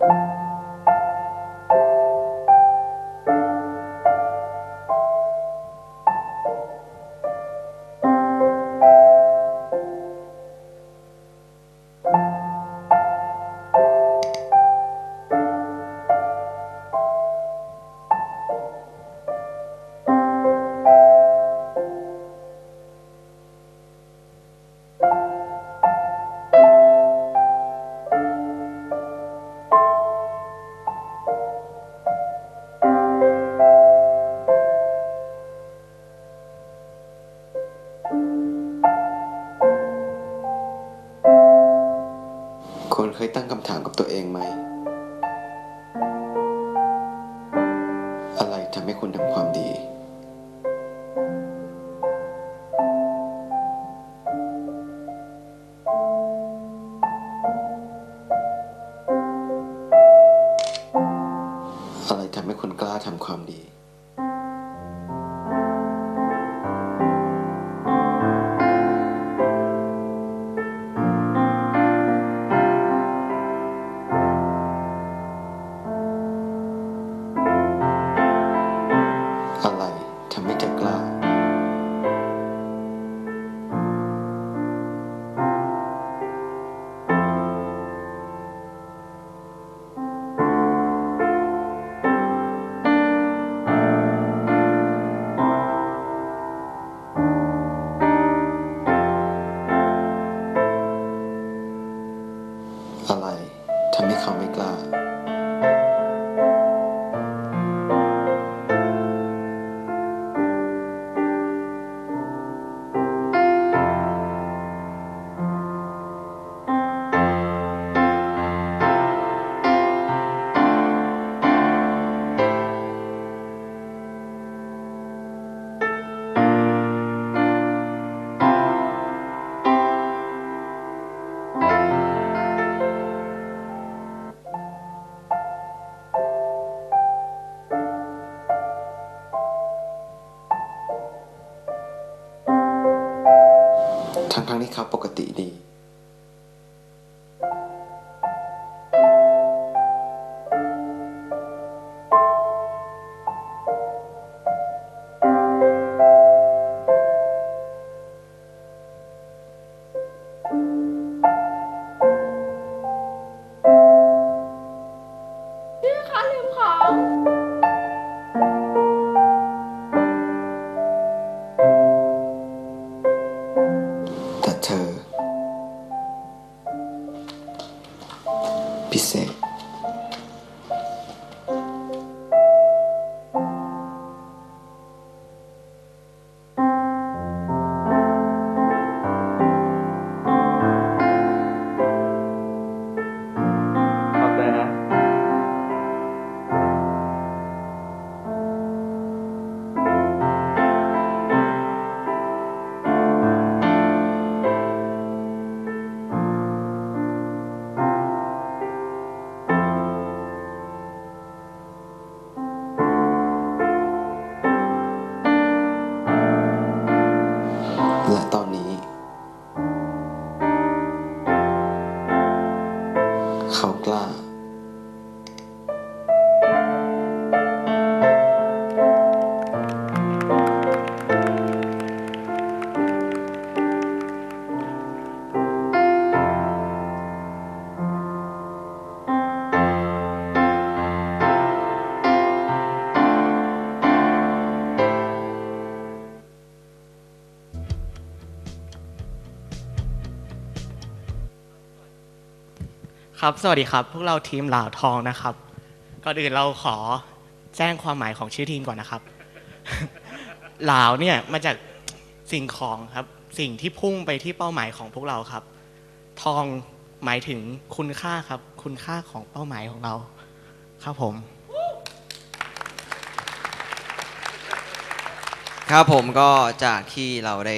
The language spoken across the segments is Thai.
คุณาทำความดี ทั้งทั้งๆที่เขาปกติดี พิ ครับ สวัสดีครับ พวกเราทีมหลาวทองนะครับ ก่อนอื่นเราขอแจ้งความหมายของชื่อทีมก่อนนะครับหลาวเนี่ยมาจากสิ่งของครับ สิ่งที่พุ่งไปที่เป้าหมายของพวกเราครับ ทองหมายถึงคุณค่าครับ คุณค่าของเป้าหมายของเรา ครับผม ครับผมก็จากที่เราได้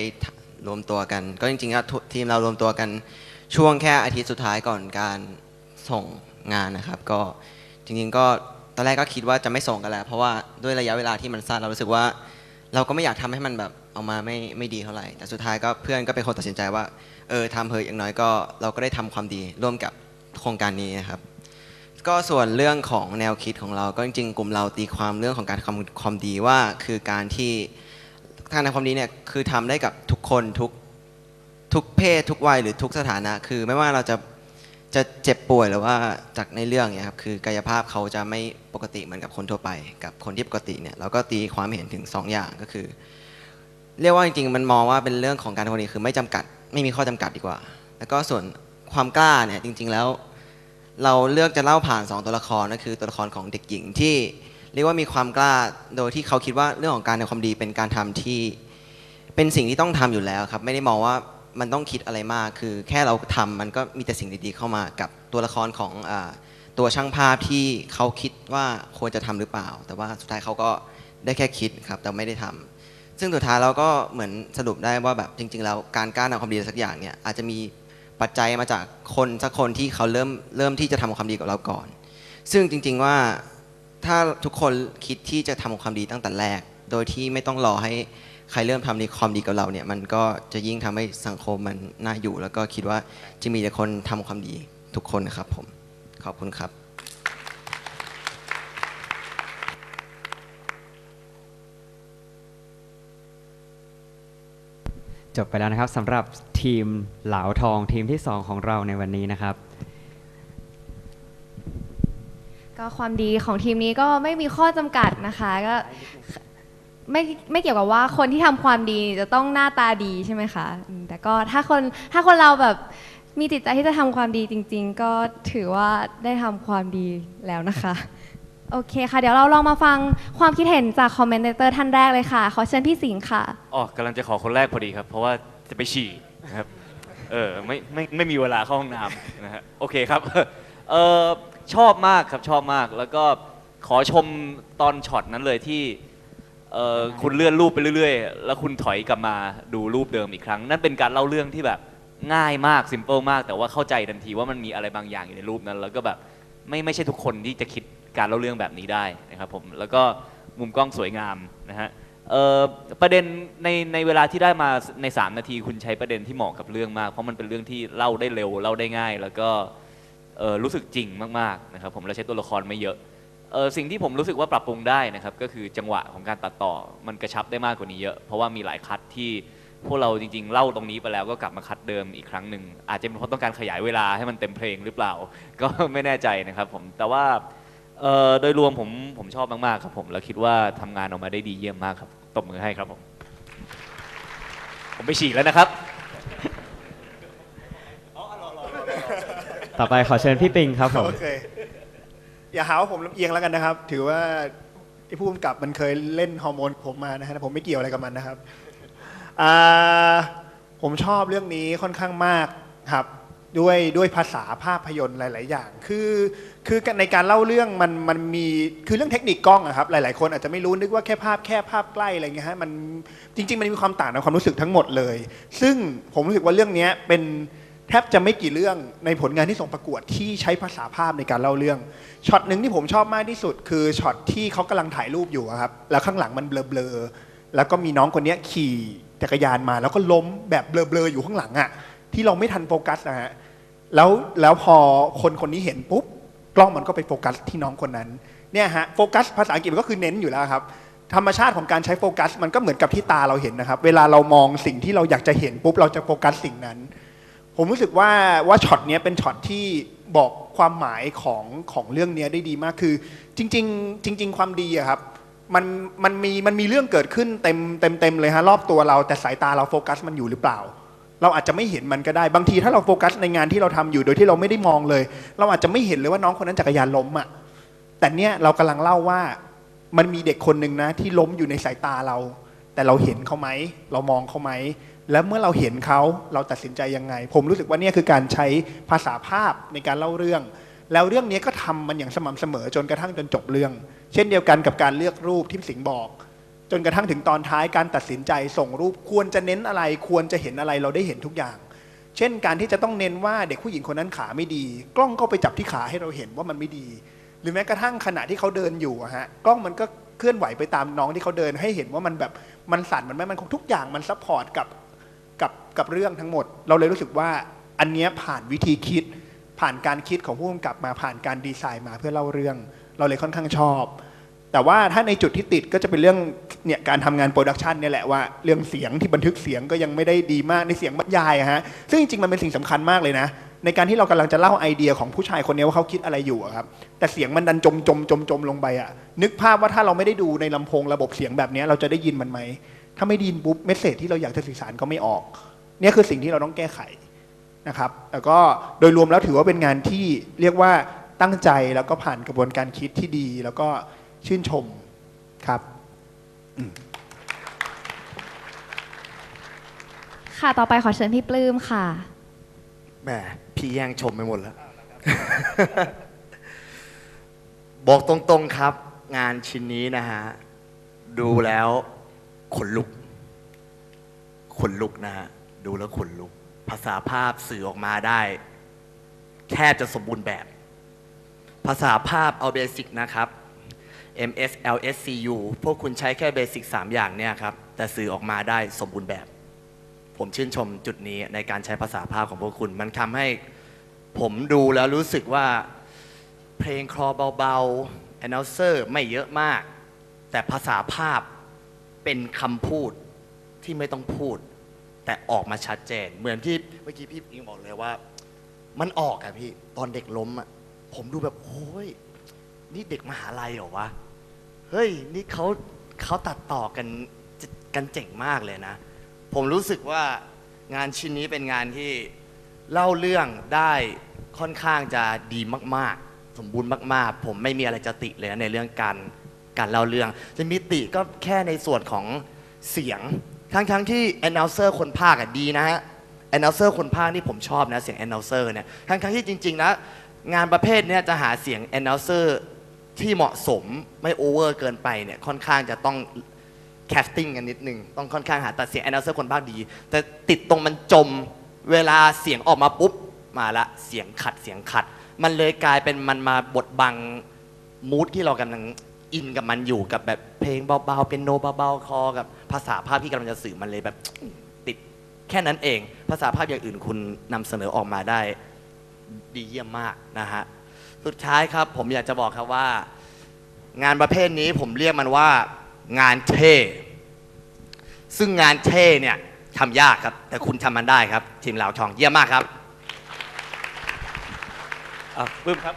รวมตัวกัน ก็จริงๆแล้วทีมเรารวมตัวกันช่วงแค่อาทิตย์สุดท้ายก่อนการ ส่งงานนะครับ ก็จริงๆก็ตอนแรกก็คิดว่าจะไม่ส่งกันแล้ว เพราะว่าด้วยระยะเวลาที่มันสั้นเรารู้สึกว่า เราก็ไม่อยากทำให้มันแบบออกมาไม่ไม่ดีเท่าไหร่ แต่สุดท้ายก็เพื่อนก็เป็นคนตัดสินใจว่าเออทำเถอะอย่างน้อยก็เราก็ได้ทำความดีร่วมกับโครงการนี้นะครับ ก็ส่วนเรื่องของแนวคิดของเราก็จริงๆ กลุ่มเราตีความเรื่องของการทำความดีว่าคือการที่การทำความดีเนี่ยคือทำได้กับทุกคนทุกทุกเพศทุกวัยหรือทุกสถานะ คือไม่ว่าเราจะ จะเจ็บป่วยหรือว่าจากในเรื่องเนี่ยครับคือกายภาพเขาจะไม่ปกติเหมือนกับคนทั่วไป กับคนที่ปกติเนี่ยเราก็ตีความเห็นถึงสองอย่างก็คือ เรียกว่าจริงๆ มันมองว่าเป็นเรื่องของการทำดีคือไม่จำกัดไม่มีข้อจำกัดดีกว่า แล้วก็ส่วนความกล้าเนี่ยจริง ๆแล้ว เราเลือกจะเล่าผ่าน 2 ตัวละครก็คือตัวละครของเด็กหญิงที่เรียกว่ามีความกล้าโดยที่เขาคิดว่าเรื่องของการทำความดีเป็นการทำที่ เป็นสิ่งที่ต้องทำอยู่แล้วครับไม่ได้มองว่า มันต้องคิดอะไรมาก คือแค่เราทำมันก็มีแต่สิ่งดีๆเข้ามากับตัวละครของอตัวช่างภาพที่เขาคิดว่าควรจะทำหรือเปล่า แต่ว่าสุดท้ายเขาก็ได้แค่คิดครับแต่ไม่ได้ทำซึ่งสุดท้ายเราก็เหมือนสรุปได้ว่าแบบจริง ๆ แล้วการกล้าทำความดีสักอย่างเนี่ยอาจจะมีปัจจัยมาจากคนสักคนที่เขาเริ่มเริ่มที่จะทำความดีกับเราก่อน ซึ่งจริง ๆว่าถ้าทุกคนคิดที่จะทำความดีตั้งแต่แรก โดยที่ไม่ต้องรอให้ ใครเริ่มทำในความดีกับเราเนี่ยมันก็จะยิ่งทำให้สังคมมันน่าอยู่ แล้วก็คิดว่าจะมีแต่คนทำความดีทุกคนนะครับผมขอบคุณครับจบไปแล้วนะครับสำหรับทีมเหลาทองทีมที่ 2 ของเราในวันนี้นะครับ ก็ความดีของทีมนี้ก็ไม่มีข้อจำกัดนะคะก็ ไม่ไม่เกี่ยวกับว่าคนที่ทำความดีจะต้องหน้าตาดีใช่ไหมคะอืมแต่ก็ถ้าคนถ้าคนเราแบบมีจิตใจที่จะทำความดีจริง ๆ ก็ถือว่าได้ทำความดีแล้วนะคะ โอเคค่ะ เดี๋ยวเราลองมาฟังความคิดเห็นจากคอมเมนเตอร์ท่านแรกเลยค่ะ ขอเชิญพี่สิงห์ค่ะ อ๋อกำลังจะขอคนแรกพอดีครับ เพราะว่าจะไปฉี่นะครับ เออไม่ไม่ไม่มีเวลาเข้าห้องน้ำนะฮะโอเคครับ เออชอบมากครับชอบมากแล้วก็ขอชมตอนช็อตนั้นเลยที่ เออคุณเลื่อนรูปไปเรื่อยๆ แล้วคุณถอยกลับมาดูรูปเดิมอีกครั้ง นั่นเป็นการเล่าเรื่องที่แบบง่ายมากซิมเปิลมาก แต่ว่าเข้าใจทันทีว่ามันมีอะไรบางอย่างอยู่ในรูปนั้น แล้วก็แบบไม่ไม่ใช่ทุกคนที่จะคิดการเล่าเรื่องแบบนี้ได้นะครับผมแล้วก็มุมกล้องสวยงามนะฮะเอ่อประเด็นในในเวลาที่ได้มาใน 3 นาทีคุณใช้ประเด็นที่เหมาะกับเรื่องมาก เพราะมันเป็นเรื่องที่เล่าได้เร็วเล่าได้ง่าย แล้วก็เอ่อรู้สึกจริงมากๆนะครับผมและใช้ตัวละครไม่เยอะ เอ่อสิ่งที่ผมรู้สึกว่าปรับปรุงได้นะครับก็คือจังหวะของการตัดต่อมันกระชับได้มากกว่านี้เยอะ เพราะว่ามีหลายคัดที่พวกเราจริงๆ เล่าตรงนี้ไปแล้วก็กลับมาคัดเดิมอีกครั้งหนึ่งอาจจะเป็นเพราะต้องการขยายเวลาให้มันเต็มเพลงหรือเปล่า ก็ไม่แน่ใจนะครับผมแต่ว่าเอ่อโดยรวมผมผมชอบมากๆครับผมแล้วคิดว่าทำงานออกมาได้ดีเยี่ยมมากครับตบมือให้ครับผม ผมไปฉี่แล้วนะครับ ต่อไปขอเชิญพี่ปิงครับผมโอย่าหาว่าผมลำเอียงแล้วกันนะครับ ถือว่าไอ้ผู้กำกับมันเคยเล่นฮอร์โมนผมมานะฮะผมไม่เกี่ยวอะไรกับมันนะครับผมชอบเรื่องนี้ค่อนข้างมากครับด้วยด้วยภาษาภาพยนตร์หลาย ๆ อย่าง คือคือในการเล่าเรื่องมันมันมีคือเรื่องเทคนิคกล้องอะครับหลาย ๆ คนอาจจะไม่รู้นึกว่าแค่ภาพแค่ภาพใกล้อะไรเงี้ยฮะมันจริง ๆ มันมีความต่างในความรู้สึกทั้งหมดเลย ซึ่งผมรู้สึกว่าเรื่องนี้เป็น แทบจะไม่กี่เรื่องในผลงานที่ส่งประกวดที่ใช้ภาษาภาพในการเล่าเรื่องช็อตหนึ่งที่ผมชอบมากที่สุด คือช็อตที่เขากำลังถ่ายรูปอยู่ครับแล้วข้างหลังมันเบลอๆแล้วก็มีน้องคนนี้ขี่จักรยานมา แล้วก็ล้มแบบเบลอๆอยู่ข้างหลังอะที่เราไม่ทันโฟกัสนะฮะแล้วแล้วพอคนคนนี้เห็นปุ๊บกล้องมันก็ไปโฟกัสที่น้องคนนั้นเนี่ยฮะโฟกัสภาษาอังกฤษก็คือเน้นอยู่แล้วครับธรรมชาติของการใช้โฟกัส มันก็เหมือนกับที่ตาเราเห็นนะครับ เวลาเรามองสิ่งที่เราอยากจะเห็นปุ๊บเราจะโฟกัสสิ่งนั้น ผมรู้สึกว่าว่าช็อตเนี้ยเป็นช็อตที่บอกความหมายของของเรื่องเนี้ยได้ดีมากคือ จริง ๆ จริง ๆ ความดีอะครับมันมันมีมันมีเรื่องเกิดขึ้นเต็มเต็มเต็มเลยฮะรอบตัวเรา แต่สายตาเราโฟกัสมันอยู่หรือเปล่า เราอาจจะไม่เห็นมันก็ได้บางทีถ้าเราโฟกัสในงานที่เราทำอยู่โดยที่เราไม่ได้มองเลย เราอาจจะไม่เห็นเลยว่าน้องคนนั้นจักรยานล้มอะแต่เนี้ยเรากำลังเล่าว่ามันมีเด็กคนหนึ่งนะที่ล้มอยู่ในสายตาเรา แต่เราเห็นเขาไหม เรามองเขาไหม แล้วเมื่อเราเห็นเขาเราตัดสินใจยังไง ผมรู้สึกว่านี่คือการใช้ภาษาภาพในการเล่าเรื่อง แล้วเรื่องนี้ก็ทำมันอย่างสม่ำเสมอจนกระทั่งจนจบเรื่อง เช่นเดียวกันกับการเลือกรูปที่สิงห์บอก จนกระทั่งถึงตอนท้ายการตัดสินใจส่งรูปควรจะเน้นอะไร ควรจะเห็นอะไรเราได้เห็นทุกอย่าง เช่นการที่จะต้องเน้นว่าเด็กผู้หญิงคนนั้นขาไม่ดี กล้องก็ไปจับที่ขาให้เราเห็นว่ามันไม่ดี หรือแม้กระทั่งขณะที่เขาเดินอยู่ฮะกล้องมันก็ เคลื่อนไหวไปตามน้องที่เขาเดินให้เห็นว่ามันแบบมันสั่นมันไม่มันคงทุกอย่างมันซัพพอร์ตกับกับกับเรื่องทั้งหมด เราเลยรู้สึกว่าอันเนี้ยผ่านวิธีคิด ผ่านการคิดของผู้กำกับมาผ่านการดีไซน์มาเพื่อเล่าเรื่อง เราเลยค่อนข้างชอบ แต่ว่าถ้าในจุดที่ติดก็จะเป็นเรื่องเนี่ยการทำงานโปรดักชันเนี่ยแหละว่าเรื่องเสียงที่บันทึกเสียงก็ยังไม่ได้ดีมากในเสียงบรรยายอะฮะซึ่งจริงๆมันเป็นสิ่งสำคัญมากเลยนะ ในการที่เรากำลังจะเล่าไอเดียของผู้ชายคนนี้ว่าเขาคิดอะไรอยู่อะครับ แต่เสียงมันดันจมจมจมจมลงไปอะนึกภาพว่าถ้าเราไม่ได้ดูในลำโพงระบบเสียงแบบนี้เราจะได้ยินมันไหม ถ้าไม่ไดยินปุ๊บเมสเซจที่เราอยากจะสื่อสารก็ไม่ออก เนี่ยคือสิ่งที่เราต้องแก้ไขนะครับแล้วก็โดยรวมแล้วถือว่าเป็นงานที่เรียกว่าตั้งใจแล้วก็ผ่านกระบวนการคิดที่ดี แล้วก็ชื่นชมครับค่ะ ต่อไปขอเชิญพี่ปลื้มค่ะแหม พี่แย่งชมไปหมดแล้ว บอกตรงๆครับ งานชิ้นนี้นะฮะ ดูแล้วขนลุก ขนลุกนะฮะ ดูแล้วขนลุก ภาษาภาพสื่อออกมาได้ แทบจะสมบูรณ์แบบ ภาษาภาพเอาเบสิกนะครับ MS LS CU พวกคุณใช้แค่เบสิก3อย่างเนี่ยครับ แต่สื่อออกมาได้สมบูรณ์แบบ ผมชื่นชมจุดนี้ในการใช้ภาษาภาพของพวกคุณ มันทำให้ ผมดูแล้วรู้สึกว่าเพลงคลอเบาๆ announcer ไม่เยอะมาก แต่ภาษาภาพเป็นคำพูดที่ไม่ต้องพูด แต่ออกมาชัดเจน เหมือนที่เมื่อกี้พี่อิงบอกเลยว่า มันออกอะพี่ตอนเด็กล้มอะผมดูแบบโอ้ยนี่เด็กมหาลัยเหรอวะ เฮ้ย นี่เขาเขาตัดต่อกันกันเจ๋งมากเลยนะ ผมรู้สึกว่างานชิ้นนี้เป็นงานที่ เล่าเรื่องได้ค่อนข้างจะดีมาก ๆ สมบูรณ์มาก ๆ ผมไม่มีอะไรจะติเลยนะในเรื่องการการเล่าเรื่อง จะมีติก็แค่ในส่วนของเสียง ทั้งๆที่ announcer คนภาคดีนะฮะ announcer คนภาคนี่ผมชอบนะเสียง announcer เนี่ยทั้งๆที่จริงๆนะงานประเภทนี้จะหาเสียง announcer ที่เหมาะสมไม่โอเวอร์เกินไปเนี่ยค่อนข้างจะต้องแคสติ้งกันนิดนึงต้องค่อนข้างหาแต่เสียงแอนน n เซอร์คนภาคดี แต่ติดตรงมันจม เวลาเสียงออกมาปุ๊บมาละเสียงขัดเสียงขัด มันเลยกลายเป็นมันมาบดบังมูดที่เรากำลังอินกับมันอยู่กับแบบเพลงเบาๆเป็นโนเบาๆคอกับภาษาภาพที่กำลังจะสื่อมันเลยแบบติดแค่นั้นเอง ภาษาภาพอย่างอื่นคุณนำเสนอออกมาได้ดีเยี่ยมมากนะฮะสุดท้ายครับผมอยากจะบอกครับว่า งานประเภทนี้ผมเรียกมันว่า งานเท่ซึ่งงานเท่เนี่ย ทำยากครับ แต่คุณทำมันได้ครับ ทีมเหล่าทองเยี่ยมมากครับอะปึ้มครับ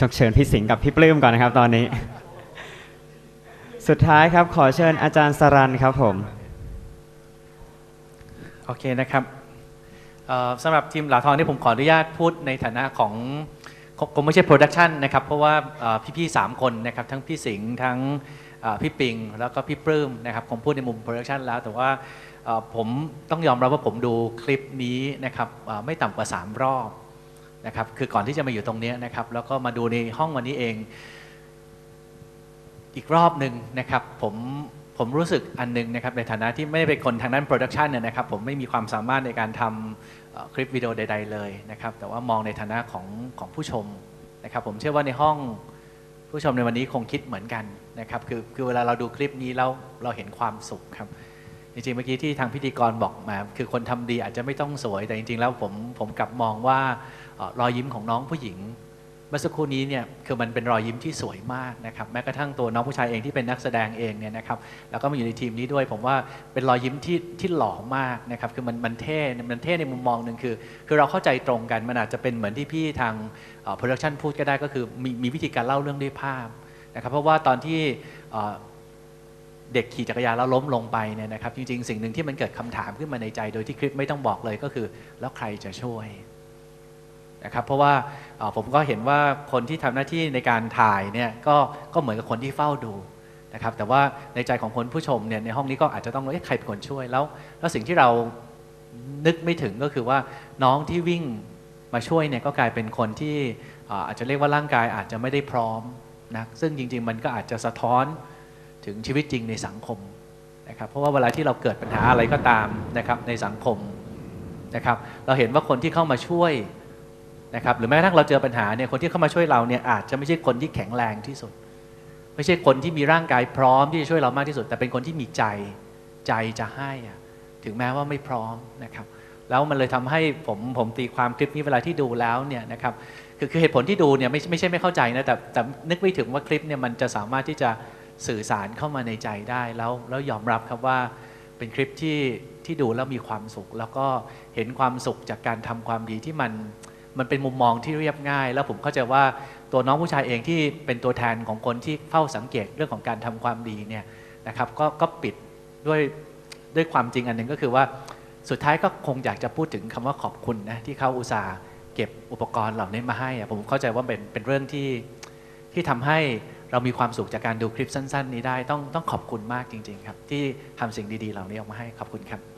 ต้องเชิญพี่สิงห์กับพี่ปลื้มก่อนนะครับ ตอนนี้ สุดท้ายครับขอเชิญอาจารย์สรันครับผมโอเคนะครับเอ่อสำหรับทีมเหลาทองที่ผมขออนุญาตพูดในฐานะของคงคงไม่ใช่โปรดักชันนะครับ เพราะว่าเอ่อพี่ๆสามคนนะครับ ทั้งพี่สิงห์ทั้งเอ่อ พี่ปิง แล้วก็พี่ปลื้มนะครับผมพูดในมุมโปรดักชันแล้วแต่ว่าผมต้องยอมรับว่าผมดูคลิปนี้นะครับไม่ต่ำกว่า 3 รอบนะครับคือก่อนที่จะมาอยู่ตรงนี้นะครับแล้วก็มาดูในห้องวันนี้เองอีกรอบหนึ่งนะครับผมผมรู้สึกอันหนึงนะครับในฐานะที่ไม่ได้เป็นคนทางด้านโปรดักชันเนี่ยนะครับผมไม่มีความสามารถในการทำคลิปวิดีโอใด ๆ เลยนะครับแต่ว่ามองในฐานะของของผู้ชมนะครับผมเชื่อว่าในห้อง ผู้ชมในวันนี้คงคิดเหมือนกันนะครับคือคือเวลาเราดูคลิปนี้แล้วเราเห็นความสุขครับ จริงๆเมื่อกี้ที่ทางพิธีกรบอกมา คือคนทำดีอาจจะไม่ต้องสวยแต่จริง ๆ แล้วผมผมกลับมองว่ารอยยิ้มของน้องผู้หญิง เมื่อสักครู่นี้เนี่ยคือมันเป็นรอยยิ้มที่สวยมากนะครับแม้กระทั่งตัวน้องผู้ชายเองที่เป็นนักแสดงเองเนี่ยนะครับแล้วก็มาอยู่ในทีมนี้ด้วย ผมว่าเป็นรอยยิ้มที่ที่หล่อมากนะครับคือมันมันเท่มันเท่ในมุมมองหนึ่งคือ คือเราเข้าใจตรงกันมันอาจจะเป็นเหมือนที่พี่ทางโปรดักชันพูดก็ได้ก็คือมีมีวิธีการเล่าเรื่องด้วยภาพนะครับเพราะว่าตอนที่เอ่อเด็กขี่จักรยานแล้วล้มลงไปเนี่ยนะครับจริงๆ สิ่งหนึ่งที่มันเกิดคำถามขึ้นมาในใจ โดยที่คลิปไม่ต้องบอกเลยก็คือ แล้วใครจะช่วย นะครับเพราะว่าผมก็เห็นว่าคนที่ทำหน้าที่ในการถ่ายเนี่ยก็ก็เหมือนกับคนที่เฝ้าดูนะครับแต่ว่าในใจของคนผู้ชมเนี่ยในห้องนี้ก็อาจจะต้องเอ๊ะใครเป็นคนช่วยแล้ว แล้วสิ่งที่เรานึกไม่ถึงก็คือว่าน้องที่วิ่งมาช่วยเนี่ยก็กลายเป็นคนที่อาจจะเรียกว่าร่างกายอาจจะไม่ได้พร้อมนะซึ่งจริง ๆ มันก็อาจจะสะท้อนถึงชีวิตจริงในสังคมนะครับเพราะว่าเวลาที่เราเกิดปัญหาอะไรก็ตามนะครับในสังคมนะครับเราเห็นว่าคนที่เข้ามาช่วย นะครับหรือแม้กระทั่งเราเจอปัญหาเนี่ยคนที่เข้ามาช่วยเราเนี่ยอาจจะไม่ใช่คนที่แข็งแรงที่สุด ไม่ใช่คนที่มีร่างกายพร้อมที่จะช่วยเรามากที่สุด แต่เป็นคนที่มีใจใจจะให้ถึงแม้ว่าไม่พร้อมนะครับแล้วมันเลยทำให้ผมผมตีความคลิปนี้เวลาที่ดูแล้วเนี่ยนะครับคือคือเหตุผลที่ดูเนี่ยไม่ไม่ใช่ไม่เข้าใจนะแต่แต่นึกไม่ถึงว่าคลิปเนี่ยมันจะสามารถที่จะสื่อสารเข้ามาในใจได้แล้วแล้วยอมรับครับว่าเป็นคลิปที่ที่ดูแล้วมีความสุข แล้วก็เห็นความสุขจากการทำความดีที่มัน มันเป็นมุมมองที่เรียบง่าย แล้วผมเข้าใจว่าตัวน้องผู้ชายเองที่เป็นตัวแทนของคนที่เฝ้าสังเกตเรื่องของการทำความดีเนี่ยนะครับก็ก็ปิดด้วยด้วยความจริงอันหนึ่งก็คือว่าสุดท้ายก็คงอยากจะพูดถึงคำว่าขอบคุณนะที่เขาอุตส่าห์เก็บอุปกรณ์เหล่านี้มาให้ผมเข้าใจว่าเป็นเป็นเรื่องที่ที่ทำให้เรามีความสุขจากการดูคลิปสั้น ๆ นี้ได้ต้องต้องขอบคุณมากจริง ๆ ครับ ที่ทำสิ่งดีๆ เหล่านี้ออกมาให้ขอบคุณครับ